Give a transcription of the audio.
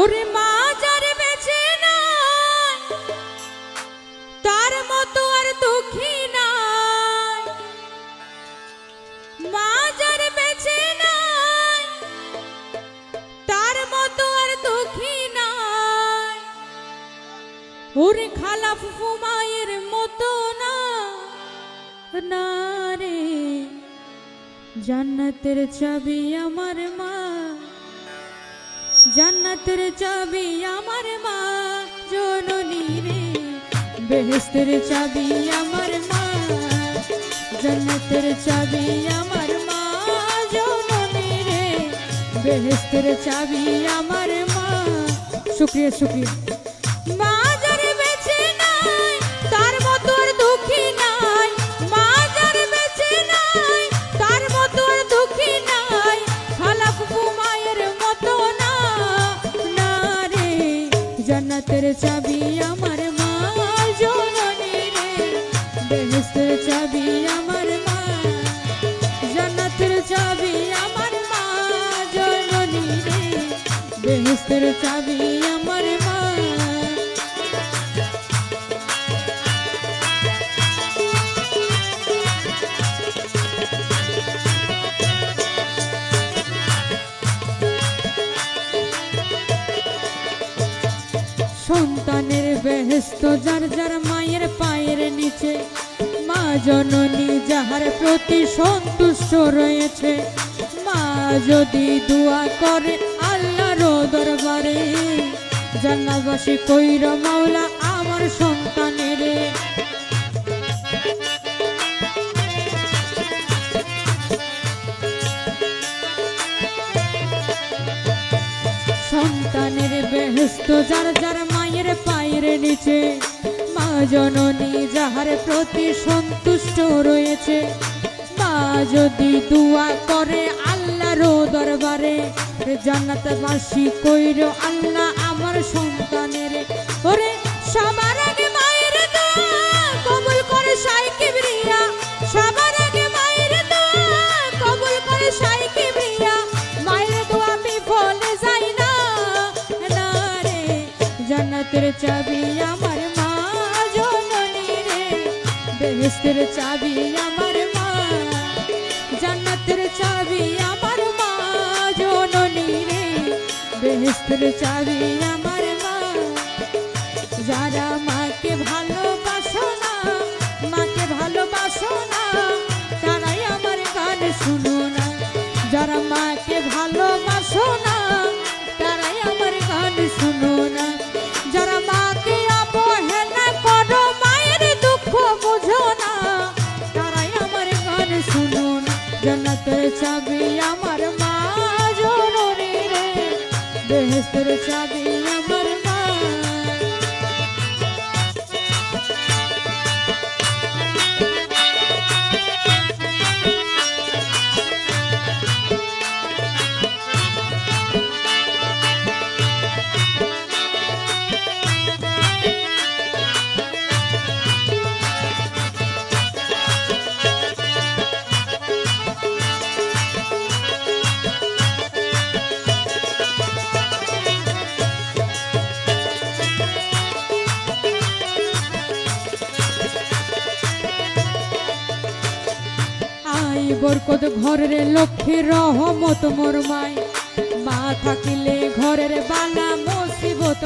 ওরে মা যার বেঁচে নাই, তার মতো আর দুঃখী নাই। মা যার বেঁচে নাই, তার মতো আর দুঃখী নাই। ওরে খালা ফুফু মায়ের মতো না না রে। জান্নাতের চাবি আমার মা জান্নাতের চাবি আমার মা জননী রে। বেহেস্তের চাবি আমার মা, জান্নাতের চাবি আমার মা জননী রে। বেহেস্তের চাবি আমার মা। শুক্রিয়া শুক্রিয়া। চাবি আমার মা জননী রে। বেহেস্তের চাবি আমার মা জান্নাতের চাবি আমার মা জননী রে। বেহেস্তের চাবি সন্তানের বেহেস্ত যার যার মায়ের পায়ের নিচে, মা জননী যাহার প্রতি সন্তুষ্ট রয়েছে, মা যদি দোয়া করে আল্লাহর দরবারে জান্নাবাসী কইর মাওলা আমার সন্তানের। সন্তানের বেহেস্ত যার যার মায়ের পায়ের নিচে, মা জননী যাহার প্রতি সন্তুষ্ট রয়েছে। মা যদি দোয়া করে আল্লাহর দরবারে জান্নাত বাসী কইর, আল্লাহ আমার সন্তানের জান্নাতের চাবি আমার মা জননী রে। চাবি আমার মা। চাবি আমার মা জননী রে। বেহেস্তের চাবি আমার মা। যারা মাকে ভালোবাসো না, মাকে ভালোবাসো না, তারাই আমার গান শুনো না। যারা মাকে ভালোবাসো চাবি আমার মা জননী রে বেহেস্তের চাবি আমার বরকত ঘরের লক্ষ্মী রহমত মোর মাই। মা থাকিলে ঘরের বালা মুসিবত